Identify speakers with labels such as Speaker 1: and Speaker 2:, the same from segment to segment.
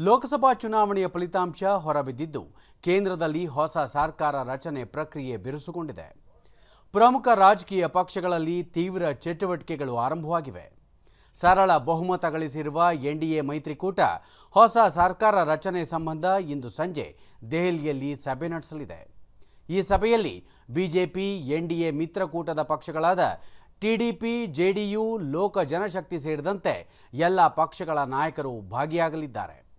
Speaker 1: ಲೋಕಸಭಾ ಚುನಾವಣೆಯ ಫಲಿತಾಂಶ ಹೊರಬಿದ್ದಿದ್ದು, ಕೇಂದ್ರದಲ್ಲಿ ಹೊಸ ಸರ್ಕಾರ ರಚನೆ ಪ್ರಕ್ರಿಯೆ ಬಿರುಸುಗೊಂಡಿದೆ. ಪ್ರಮುಖ ರಾಜಕೀಯ ಪಕ್ಷಗಳಲ್ಲಿ ತೀವ್ರ ಚಟುವಟಿಕೆಗಳು ಆರಂಭವಾಗಿವೆ. ಸರಳ ಬಹುಮತ ಗಳಿಸಿರುವ ಎನ್ಡಿಎ ಮೈತ್ರಿಕೂಟ ಹೊಸ ಸರ್ಕಾರ ರಚನೆ ಸಂಬಂಧ ಇಂದು ಸಂಜೆ ದೆಹಲಿಯಲ್ಲಿ ಸಭೆ ನಡೆಸಲಿದೆ. ಈ ಸಭೆಯಲ್ಲಿ ಬಿಜೆಪಿ ಎನ್ಡಿಎ ಮಿತ್ರಕೂಟದ ಪಕ್ಷಗಳಾದ ಟಿಡಿಪಿ ಜೆಡಿಯು ಲೋಕ ಜನಶಕ್ತಿ ಸೇರಿದಂತೆ ಎಲ್ಲ ಪಕ್ಷಗಳ ನಾಯಕರು ಭಾಗಿಯಾಗಲಿದ್ದಾರೆ.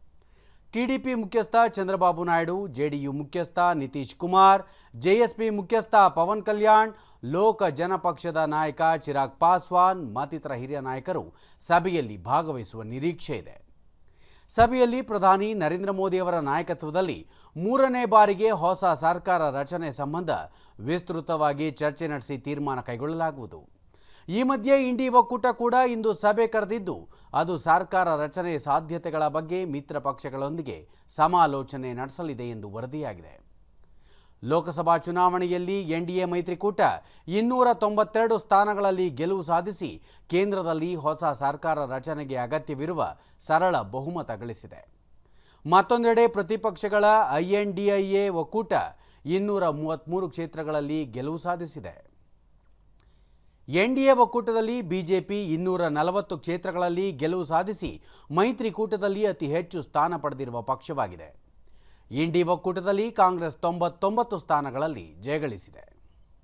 Speaker 1: ಟಿಡಿಪಿ ಮುಖ್ಯಸ್ಥ ಚಂದ್ರಬಾಬು ನಾಯ್ಡು, ಜೆಡಿಯು ಮುಖ್ಯಸ್ಥ ನಿತೀಶ್ ಕುಮಾರ್, ಜೆಎಸ್ಪಿ ಮುಖ್ಯಸ್ಥ ಪವನ್ ಕಲ್ಯಾಣ್, ಲೋಕ ಜನಪಕ್ಷದ ನಾಯಕ ಚಿರಾಗ್ ಪಾಸ್ವಾನ್ ಮತ್ತಿತರ ಹಿರಿಯ ನಾಯಕರು ಸಭೆಯಲ್ಲಿ ಭಾಗವಹಿಸುವ ನಿರೀಕ್ಷೆ ಇದೆ. ಸಭೆಯಲ್ಲಿ ಪ್ರಧಾನಿ ನರೇಂದ್ರ ಮೋದಿಯವರ ನಾಯಕತ್ವದಲ್ಲಿ ಮೂರನೇ ಬಾರಿಗೆ ಹೊಸ ಸರ್ಕಾರ ರಚನೆ ಸಂಬಂಧ ವಿಸ್ತೃತವಾಗಿ ಚರ್ಚೆ ನಡೆಸಿ ತೀರ್ಮಾನ ಕೈಗೊಳ್ಳಲಾಗುವುದು. ಈ ಮಧ್ಯೆ ಇಂಡಿ ಒಕ್ಕೂಟ ಕೂಡ ಇಂದು ಸಭೆ ಕರೆದಿದ್ದು ಅದು ಸರ್ಕಾರ ರಚನೆ ಸಾಧ್ಯತೆಗಳ ಬಗ್ಗೆ ಮಿತ್ರ ಪಕ್ಷಗಳೊಂದಿಗೆ ಸಮಾಲೋಚನೆ ನಡೆಸಲಿದೆ ಎಂದು ವರದಿಯಾಗಿದೆ. ಲೋಕಸಭಾ ಚುನಾವಣೆಯಲ್ಲಿ ಎನ್ಡಿಎ ಮೈತ್ರಿಕೂಟ ಇನ್ನೂರ ತೊಂಬತ್ತೆರಡು ಸ್ಥಾನಗಳಲ್ಲಿ ಗೆಲುವು ಸಾಧಿಸಿ ಕೇಂದ್ರದಲ್ಲಿ ಹೊಸ ಸರ್ಕಾರ ರಚನೆಗೆ ಅಗತ್ಯವಿರುವ ಸರಳ ಬಹುಮತ ಗಳಿಸಿದೆ. ಮತ್ತೊಂದೆಡೆ ಪ್ರತಿಪಕ್ಷಗಳ ಐಎನ್ಡಿಐಎ ಒಕ್ಕೂಟ ಇನ್ನೂರ ಮೂವತ್ತ್ಮೂರು ಕ್ಷೇತ್ರಗಳಲ್ಲಿ ಗೆಲುವು ಸಾಧಿಸಿದೆ. ಎನ್ಡಿಎ ಒಕ್ಕೂಟದಲ್ಲಿ ಬಿಜೆಪಿ ಇನ್ನೂರ ನಲವತ್ತು ಕ್ಷೇತ್ರಗಳಲ್ಲಿ ಗೆಲುವು ಸಾಧಿಸಿ ಮೈತ್ರಿಕೂಟದಲ್ಲಿ ಅತಿ ಹೆಚ್ಚು ಸ್ಥಾನ ಪಡೆದಿರುವ ಪಕ್ಷವಾಗಿದೆ. ಇಂಡಿ ಒಕ್ಕೂಟದಲ್ಲಿ ಕಾಂಗ್ರೆಸ್ ತೊಂಬತ್ತೊಂಬತ್ತು ಸ್ಥಾನಗಳಲ್ಲಿ ಜಯಗಳಿಸಿದೆ.